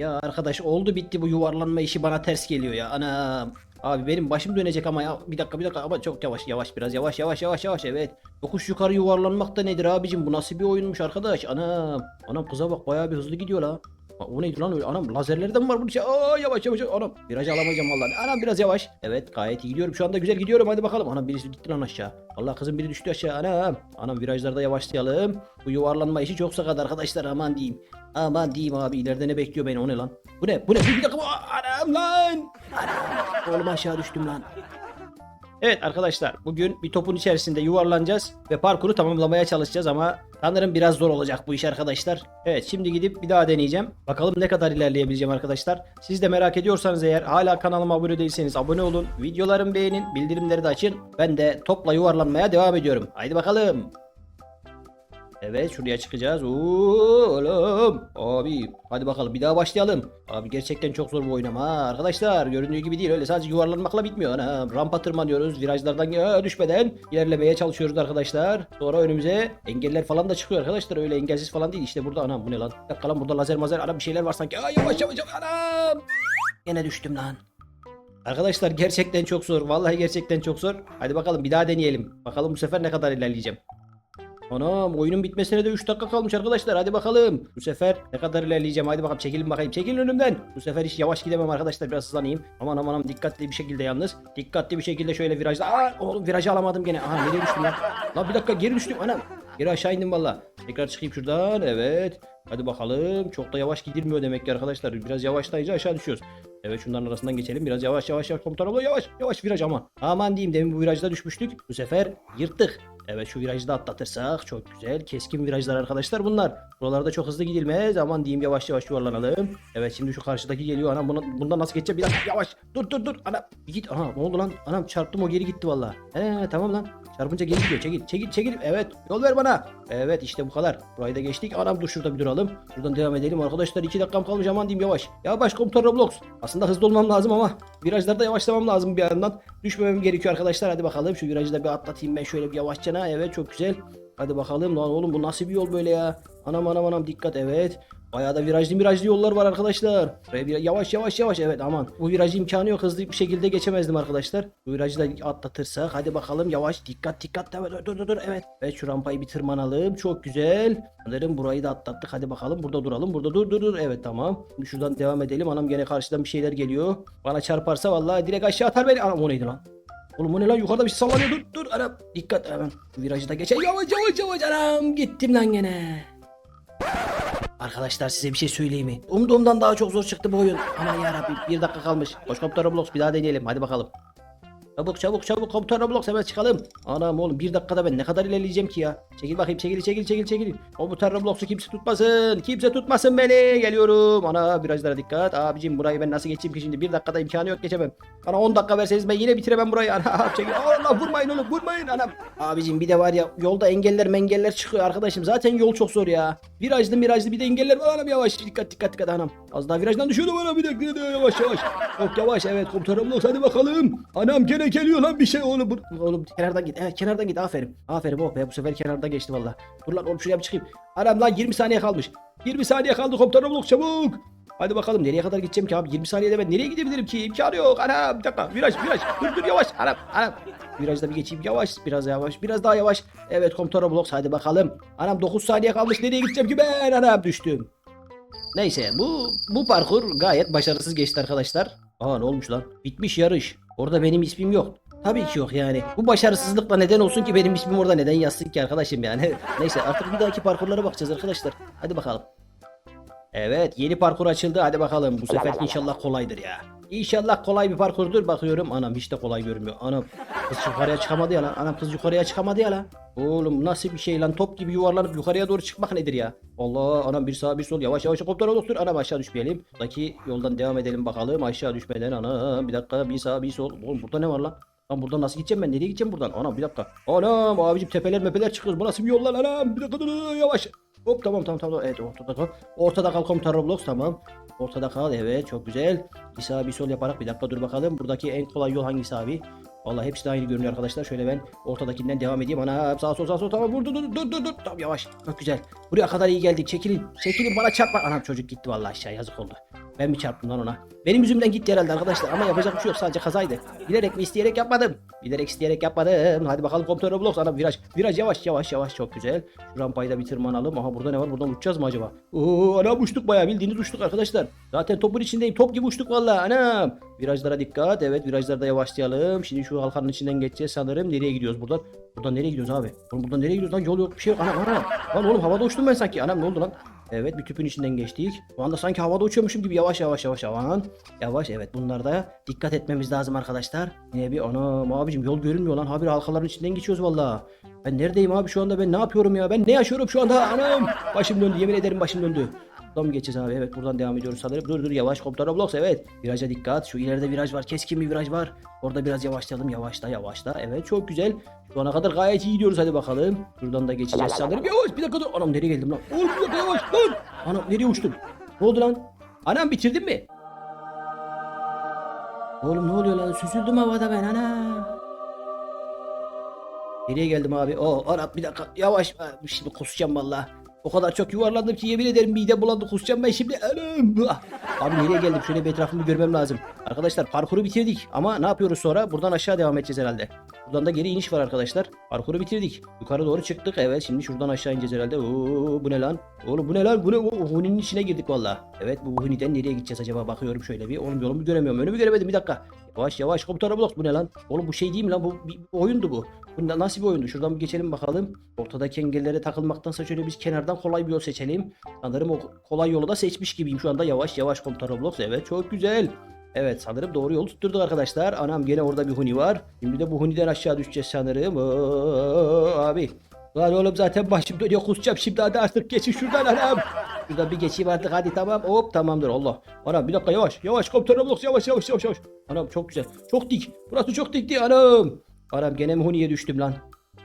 Ya arkadaş oldu bitti bu yuvarlanma işi bana ters geliyor ya. Anam. Abi benim başım dönecek ama ya. Bir dakika bir dakika ama çok yavaş yavaş biraz yavaş yavaş yavaş yavaş evet. Yokuş yukarı yuvarlanmak da nedir abicim bu nasıl bir oyunmuş arkadaş anam. Anam kıza bak bayağı bir hızlı gidiyor la. O neydi lan öyle? Anam lazerleri de mi var bunun içinde? Aa yavaş yavaş anam. Viraj alamayacağım vallahi. Anam biraz yavaş. Evet gayet iyi gidiyorum. Şu anda güzel gidiyorum. Hadi bakalım. Anam birisi gitti lan aşağı. Allah kızım biri düştü aşağı. Anam. Anam virajlarda yavaşlayalım. Bu yuvarlanma işi çok sakat arkadaşlar. Aman diyeyim. Aman diyeyim abi. ileride ne bekliyor beni? O ne lan? Bu ne? Bu ne? Bir dakika. Anam lan. Anam. Oğlum aşağı düştüm lan. Evet arkadaşlar bugün bir topun içerisinde yuvarlanacağız ve parkuru tamamlamaya çalışacağız ama sanırım biraz zor olacak bu iş arkadaşlar. Evet şimdi gidip bir daha deneyeceğim. Bakalım ne kadar ilerleyebileceğim arkadaşlar. Siz de merak ediyorsanız eğer hala kanalıma abone değilseniz abone olun. Videolarımı beğenin, bildirimleri de açın. Ben de topla yuvarlanmaya devam ediyorum. Haydi bakalım. Evet şuraya çıkacağız. Oğlum. Abi hadi bakalım bir daha başlayalım. Abi gerçekten çok zor bu oyun ama arkadaşlar göründüğü gibi değil öyle sadece yuvarlanmakla bitmiyor. Ana, rampa tırmanıyoruz virajlardan düşmeden ilerlemeye çalışıyoruz arkadaşlar. Sonra önümüze engeller falan da çıkıyor arkadaşlar öyle engelsiz falan değil işte burada anam bu ne lan? Bir dakika lan burada lazer mazer ana bir şeyler var sanki. Aa, yavaş yavaş anam. Yine düştüm lan. Arkadaşlar gerçekten çok zor. Vallahi gerçekten çok zor. Hadi bakalım bir daha deneyelim. Bakalım bu sefer ne kadar ilerleyeceğim. Anam oyunun bitmesine de 3 dakika kalmış arkadaşlar. Hadi bakalım. Bu sefer ne kadar ilerleyeceğim. Hadi bakalım çekilin bakayım. Çekilin önümden. Bu sefer hiç yavaş gidemem arkadaşlar. Biraz hızlanayım. Aman aman aman dikkatli bir şekilde yalnız. Dikkatli bir şekilde şöyle virajda. Aa oğlum virajı alamadım gene. Aha nereye düştüm lan? Lan bir dakika geri düştüm anam. Geri aşağı indim valla. Tekrar çıkayım şuradan. Evet. Hadi bakalım. Çok da yavaş gidilmiyor demek ki arkadaşlar. Biraz yavaşlayınca aşağı düşüyoruz. Evet şunların arasından geçelim. Biraz yavaş yavaş yavaş komutan abla yavaş. Yavaş viraj ama. Aman diyeyim demin bu virajda düşmüştük. Bu sefer yırttık. Evet şu virajı da atlatırsak çok güzel. Keskin virajlar arkadaşlar bunlar. Buralarda çok hızlı gidilmez. Aman diyeyim yavaş yavaş yuvarlanalım. Evet şimdi şu karşıdaki geliyor. Anam buna, bundan nasıl geçeceğim? Bir dakika yavaş. Dur dur dur. Anam git. Aha ne oldu lan? Anam çarptım o geri gitti valla. He tamam lan. Çarpınca geri gidiyor. Çekil çekil çekil. Evet yol ver bana. Evet işte bu kadar. Burayı da geçtik. Anam dur şurada bir duralım. Buradan devam edelim. Arkadaşlar 2 dakikam kalmış. Aman diyeyim yavaş. Yavaş komutan Roblox. Aslında hızlı olmam lazım ama virajlarda yavaşlamam lazım bir yandan. Düşmemem gerekiyor arkadaşlar. Hadi bakalım şu virajı da bir atlatayım ben şöyle bir yavaşçana. Evet çok güzel. Hadi bakalım lan oğlum bu nasıl bir yol böyle ya? Anam anam anam dikkat evet. Bayağı da virajlı virajlı yollar var arkadaşlar. Yavaş yavaş yavaş evet aman. Bu virajı imkanı yok hızlı bir şekilde geçemezdim arkadaşlar. Bu virajı da atlatırsak hadi bakalım yavaş dikkat dikkat evet dur dur dur evet. Evet şu rampayı bir tırmanalım çok güzel. Sanırım burayı da atlattık hadi bakalım burada duralım burada dur dur dur evet tamam. Şuradan devam edelim anam gene karşıdan bir şeyler geliyor. Bana çarparsa vallahi direkt aşağı atar beni. Anam o neydi lan? Oğlum o ne lan yukarıda bir şey sallanıyor dur dur anam dikkat hemen virajı da geçer yavaş yavaş yavaş anam gittim lan gene. Arkadaşlar size bir şey söyleyeyim mi? Umduğumdan daha çok zor çıktı bu oyun. Aman yarabbim bir dakika kalmış. Koş Roblox bir daha deneyelim hadi bakalım. Çabuk çabuk çabuk komutan Roblox hemen çıkalım. Anam oğlum bir dakikada ben ne kadar ilerleyeceğim ki ya. Çekil bakayım çekil çekil çekil çekil. Komutan Roblox'u kimse tutmasın. Kimse tutmasın beni. Geliyorum. Ana virajlara dikkat. Abicim burayı ben nasıl geçeyim ki şimdi bir dakikada imkanı yok geçemem. Bana 10 dakika verseniz ben yine bitiremem burayı. Ana çekil. Allah vurmayın oğlum vurmayın anam. Abicim bir de var ya yolda engeller mengeller çıkıyor arkadaşım. Zaten yol çok zor ya. Virajlı virajlı bir de engeller var anam yavaş. Dikkat dikkat dikkat anam. Az daha virajdan düşüyordu bana bir dakika yavaş yavaş. Çok yavaş evet komutan Roblox hadi bakalım. Anam gene geliyor lan bir şey oğlum. Bu- Oğlum kenardan git. Evet kenardan git aferin. Aferin oh be bu sefer kenardan geçti valla. Dur lan oğlum şuraya bir çıkayım. Anam lan 20 saniye kalmış. 20 saniye kaldı komutan Roblox çabuk. Hadi bakalım nereye kadar gideceğim ki abi 20 saniyede ben nereye gidebilirim ki imkanı yok anam bir dakika viraj viraj dur dur yavaş anam anam virajda bir geçeyim yavaş biraz yavaş biraz daha yavaş evet komutan Roblox hadi bakalım anam 9 saniye kalmış nereye gideceğim ki ben anam düştüm Neyse bu bu parkur gayet başarısız geçti arkadaşlar. Aa ne olmuş lan? Bitmiş yarış. Orada benim ismim yok. Tabii ki yok yani. Bu başarısızlıkla neden olsun ki benim ismim orada neden yazsın ki arkadaşım yani. Neyse artık bir dahaki parkurlara bakacağız arkadaşlar. Hadi bakalım. Evet yeni parkur açıldı hadi bakalım bu sefer inşallah kolaydır ya. İnşallah kolay bir parkurdur bakıyorum anam hiç de kolay görünmüyor anam kız yukarıya çıkamadı ya lan anam kız yukarıya çıkamadı ya lan Oğlum nasıl bir şey lan? Top gibi yuvarlanıp yukarıya doğru çıkmak nedir ya? Allah anam bir sağ bir sol. Yavaş yavaş koptara doktor anam aşağı düşmeyelim. Buradaki yoldan devam edelim bakalım. Aşağı düşmeden anam. Bir dakika bir sağ bir sol. Oğlum burada ne var lan? Lan buradan nasıl gideceğim ben? Nereye gideceğim buradan? Anam bir dakika. Anam abicim tepeler mepeler çıkıyoruz bu nasıl bir yol lan anam? Bir dakika dur, yavaş. Hop tamam tamam tamam. Evet ortada kal. Ortada kal komutan Roblox tamam. Ortada kal evet çok güzel. Bir sağ bir sol yaparak bir dakika dur bakalım. Buradaki en kolay yol hangisi abi? Vallahi hepsi de aynı görünüyor arkadaşlar. Şöyle ben ortadakinden devam edeyim. Ana sağ sol sağ sol tamam vur dur dur dur dur. Tamam yavaş. Çok güzel. Buraya kadar iyi geldik. Çekilin. Çekilin bana çarpma. Anam çocuk gitti vallahi aşağı yazık oldu. Ben mi çarptım lan ona? Benim yüzümden gitti herhalde arkadaşlar ama yapacak bir şey yok sadece kazaydı. Bilerek mi isteyerek yapmadım. Bilerek isteyerek yapmadım. Hadi bakalım komutan Roblox ana viraj. Viraj yavaş yavaş yavaş çok güzel. Şu rampayı da bir tırmanalım. Aha burada ne var? Buradan uçacağız mı acaba? Oo anam uçtuk bayağı bildiğiniz uçtuk arkadaşlar. Zaten topun içindeyim. Top gibi uçtuk vallahi anam. Virajlara dikkat. Evet virajlarda yavaşlayalım. Şimdi şu halkanın içinden geçeceğiz sanırım. Nereye gidiyoruz buradan? Buradan nereye gidiyoruz abi? Oğlum buradan nereye gidiyoruz lan? Yol yok bir şey yok. Anam anam. Lan oğlum havada uçtum ben sanki. Anam ne oldu lan? Evet bir tüpün içinden geçtik. Şu anda sanki havada uçuyormuşum gibi yavaş yavaş yavaş aman. Yavaş evet bunlarda dikkat etmemiz lazım arkadaşlar. Niye bir anam abicim yol görünmüyor lan. Habire halkaların içinden geçiyoruz valla. Ben neredeyim abi şu anda ben ne yapıyorum ya? Ben ne yaşıyorum şu anda anam? Başım döndü yemin ederim başım döndü. Buradan mı geçeceğiz abi? Evet buradan devam ediyoruz sanırım. Dur dur yavaş komutan Roblox evet. Viraja dikkat. Şu ileride viraj var. Keskin bir viraj var. Orada biraz yavaşlayalım. Yavaşla yavaşla. Evet çok güzel. Şu ana kadar gayet iyi gidiyoruz hadi bakalım. Şuradan da geçeceğiz sanırım. Yavaş bir dakika dur. Anam nereye geldim lan? Oğlum bir dakika yavaş lan. Anam nereye uçtum? Ne oldu lan? Anam bitirdin mi? Oğlum ne oluyor lan? Süzüldüm havada ben ana. Nereye geldim abi? Oo Arap bir dakika yavaş. Şimdi kusacağım valla. O kadar çok yuvarlandım ki yemin ederim mide bulandı kusacağım ben şimdi. Anam. Ah. Abi nereye geldim? Şöyle bir etrafımı görmem lazım. Arkadaşlar parkuru bitirdik ama ne yapıyoruz sonra? Buradan aşağı devam edeceğiz herhalde. Buradan da geri iniş var arkadaşlar. Parkuru bitirdik. Yukarı doğru çıktık. Evet şimdi şuradan aşağı ineceğiz herhalde. Oo, bu ne lan? Oğlum bu ne lan? Bu ne? Huni'nin içine girdik valla. Evet bu Huni'den nereye gideceğiz acaba? Bakıyorum şöyle bir. Oğlum yolumu göremiyorum. Önümü göremedim bir dakika. Yavaş yavaş komutanı blok bu ne lan? Oğlum bu şey değil mi lan? Bu bir, oyundu bu. Bu na- nasıl bir oyundu? Şuradan bir geçelim bakalım. Ortadaki engellere takılmaktansa şöyle biz kenardan kolay bir yol seçelim. Sanırım o kolay yolu da seçmiş gibiyim şu anda. Yavaş yavaş komutan Roblox. Evet çok güzel. Evet sanırım doğru yolu tutturduk arkadaşlar. Anam gene orada bir huni var. Şimdi de bu huniden aşağı düşeceğiz sanırım. Oo, abi. Lan oğlum zaten başım dönüyor kusacağım şimdi hadi artık geçin şuradan anam. Şuradan bir geçeyim artık hadi tamam hop tamamdır Allah. Anam bir dakika yavaş yavaş komutan Roblox yavaş yavaş yavaş yavaş. Anam çok güzel çok dik burası çok dikti anam. Anam gene mi huniye düştüm lan.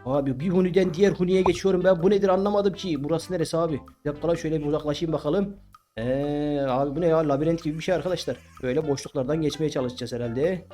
Abi bir huniden diğer huniye geçiyorum ben bu nedir anlamadım ki. Burası neresi abi? Bir dakika lan şöyle bir uzaklaşayım bakalım. Eee abi bu ne ya labirent gibi bir şey arkadaşlar. Böyle boşluklardan geçmeye çalışacağız herhalde.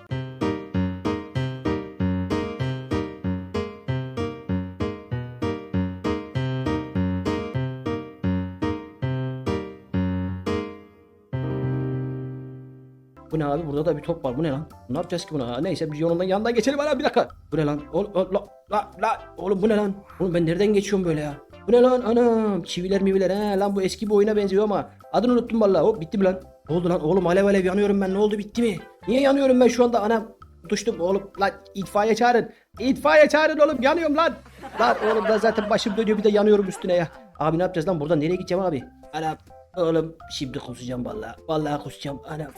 Bu ne abi? Burada da bir top var. Bu ne lan? Ne yapacağız ki buna? Neyse biz yolundan yanından geçelim. Ana bir dakika. Bu ne lan? Oğlum, la, la, la, oğlum bu ne lan? Oğlum ben nereden geçiyorum böyle ya? Bu ne lan? Anam. Çiviler miviler. He lan bu eski bir oyuna benziyor ama. Adını unuttum vallahi. Hop bitti mi lan? Ne oldu lan? Oğlum alev alev yanıyorum ben. Ne oldu? Bitti mi? Niye yanıyorum ben şu anda? Anam. Tutuştum oğlum. Lan itfaiye çağırın. İtfaiye çağırın oğlum. Yanıyorum lan. Lan oğlum da zaten başım dönüyor bir de yanıyorum üstüne ya. Abi ne yapacağız lan? Buradan nereye gideceğim abi? Anam. Oğlum şimdi kusacağım vallahi. Vallahi kusacağım. Anam.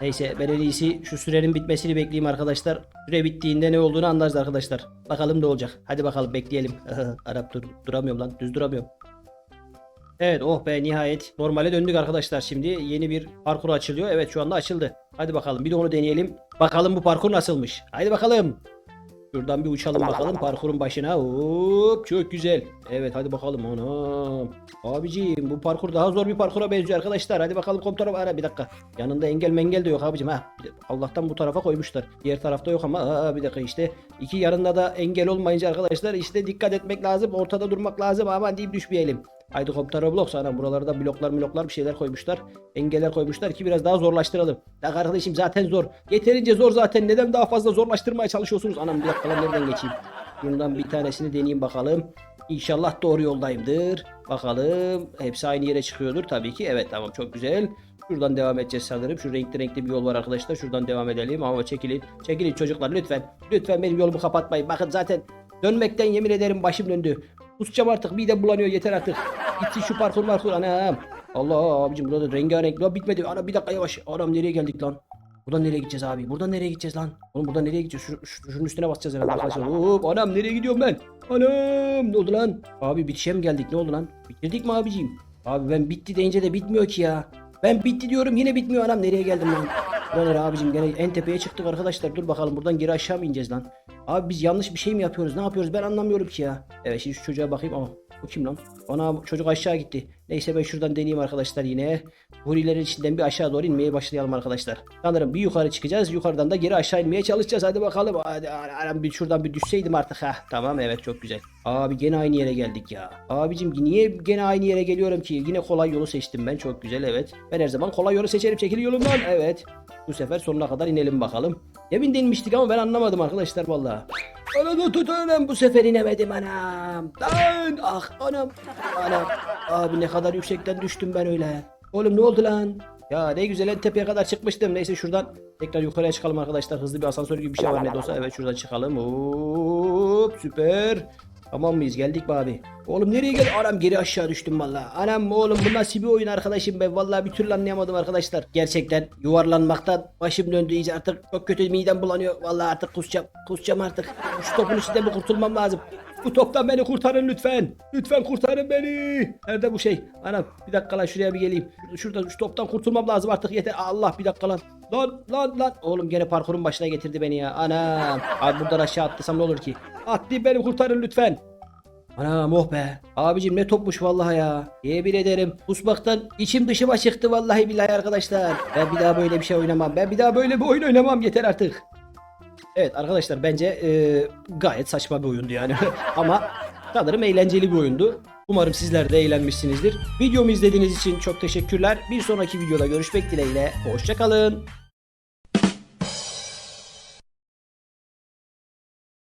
Neyse ben en iyisi şu sürenin bitmesini bekleyeyim arkadaşlar. Süre bittiğinde ne olduğunu anlarız arkadaşlar. Bakalım ne olacak. Hadi bakalım bekleyelim. Arap dur duramıyorum lan. Düz duramıyorum. Evet oh be nihayet. Normale döndük arkadaşlar şimdi. Yeni bir parkur açılıyor. Evet şu anda açıldı. Hadi bakalım bir de onu deneyelim. Bakalım bu parkur nasılmış. Haydi bakalım. Şuradan bir uçalım bakalım parkurun başına. Hop çok güzel. Evet hadi bakalım onu. Abiciğim bu parkur daha zor bir parkura benziyor arkadaşlar. Hadi bakalım komutanım ara bir dakika. Yanında engel mengel de yok abicim ha. Allah'tan bu tarafa koymuşlar. Diğer tarafta yok ama aa, bir dakika işte. iki yanında da engel olmayınca arkadaşlar işte dikkat etmek lazım. Ortada durmak lazım aman deyip düşmeyelim. Haydi komutan Roblox sana buralarda bloklar bloklar bir şeyler koymuşlar. Engeller koymuşlar ki biraz daha zorlaştıralım. Ya kardeşim zaten zor. Yeterince zor zaten. Neden daha fazla zorlaştırmaya çalışıyorsunuz? Anam bir dakika nereden geçeyim? Bundan bir tanesini deneyeyim bakalım. İnşallah doğru yoldayımdır. Bakalım. Hepsi aynı yere çıkıyordur tabii ki. Evet tamam çok güzel. Şuradan devam edeceğiz sanırım. Şu renkli renkli bir yol var arkadaşlar. Şuradan devam edelim. Ama çekilin. Çekilin çocuklar lütfen. Lütfen benim yolumu kapatmayın. Bakın zaten dönmekten yemin ederim başım döndü. Kusacağım artık. Midem bulanıyor. Yeter artık. Gitti şu parkur parkur. Anam. Allah abicim burada da rengarenk. Lan bitmedi. Ana bir dakika yavaş. Anam nereye geldik lan? Buradan nereye gideceğiz abi? Buradan nereye gideceğiz lan? Oğlum buradan nereye gideceğiz? Şu, şu- şunun üstüne basacağız herhalde arkadaşlar. Hop anam nereye gidiyorum ben? Anam ne oldu lan? Abi bitişe mi geldik? Ne oldu lan? Bitirdik mi abiciğim? Abi ben bitti deyince de bitmiyor ki ya. Ben bitti diyorum yine bitmiyor anam. Nereye geldim lan? Nereye abicim? Gene en tepeye çıktık arkadaşlar. Dur bakalım buradan geri aşağı mı ineceğiz lan? Abi biz yanlış bir şey mi yapıyoruz? Ne yapıyoruz? Ben anlamıyorum ki ya. Evet şimdi şu çocuğa bakayım. Aa, Bu kim lan? Ana çocuk aşağı gitti. Neyse ben şuradan deneyeyim arkadaşlar yine. Hurilerin içinden bir aşağı doğru inmeye başlayalım arkadaşlar. Sanırım bir yukarı çıkacağız. Yukarıdan da geri aşağı inmeye çalışacağız. Hadi bakalım. Hadi bir şuradan bir düşseydim artık ha. Tamam evet çok güzel. Abi gene aynı yere geldik ya. Abicim niye gene aynı yere geliyorum ki? Yine kolay yolu seçtim ben. Çok güzel evet. Ben her zaman kolay yolu seçerim. Çekil yolumdan. Evet. Bu sefer sonuna kadar inelim bakalım. Demin de inmiştik ama ben anlamadım arkadaşlar vallahi. Anam tut anam bu sefer inemedim anam. Lan ah anam. Anam. Abi ne kadar yüksekten düştüm ben öyle. Oğlum ne oldu lan? Ya ne güzel en tepeye kadar çıkmıştım. Neyse şuradan tekrar yukarıya çıkalım arkadaşlar. Hızlı bir asansör gibi bir şey var ne de olsa. Evet şuradan çıkalım. Hop süper. Tamam mıyız? Geldik mi abi? Oğlum nereye gel? Anam geri aşağı düştüm valla. Anam oğlum bu nasıl bir oyun arkadaşım ben vallahi bir türlü anlayamadım arkadaşlar. Gerçekten yuvarlanmaktan başım döndü iyice artık çok kötü midem bulanıyor. Vallahi artık kusacağım. Kusacağım artık. Şu topun içinden bir kurtulmam lazım. Bu toptan beni kurtarın lütfen. Lütfen kurtarın beni. Nerede bu şey? Anam bir dakika lan şuraya bir geleyim. Şurada şu toptan kurtulmam lazım artık yeter. Allah bir dakika lan. Lan lan lan. Oğlum gene parkurun başına getirdi beni ya. Anam. Abi buradan aşağı atlasam ne olur ki? Atlayıp beni kurtarın lütfen. Anam oh be. Abicim ne topmuş vallahi ya. Yemin ederim. Pusmaktan içim dışıma çıktı vallahi billahi arkadaşlar. Ben bir daha böyle bir şey oynamam. Ben bir daha böyle bir oyun oynamam yeter artık. Evet arkadaşlar bence e, gayet saçma bir oyundu yani. Ama sanırım eğlenceli bir oyundu. Umarım sizler de eğlenmişsinizdir. Videomu izlediğiniz için çok teşekkürler. Bir sonraki videoda görüşmek dileğiyle. Hoşçakalın.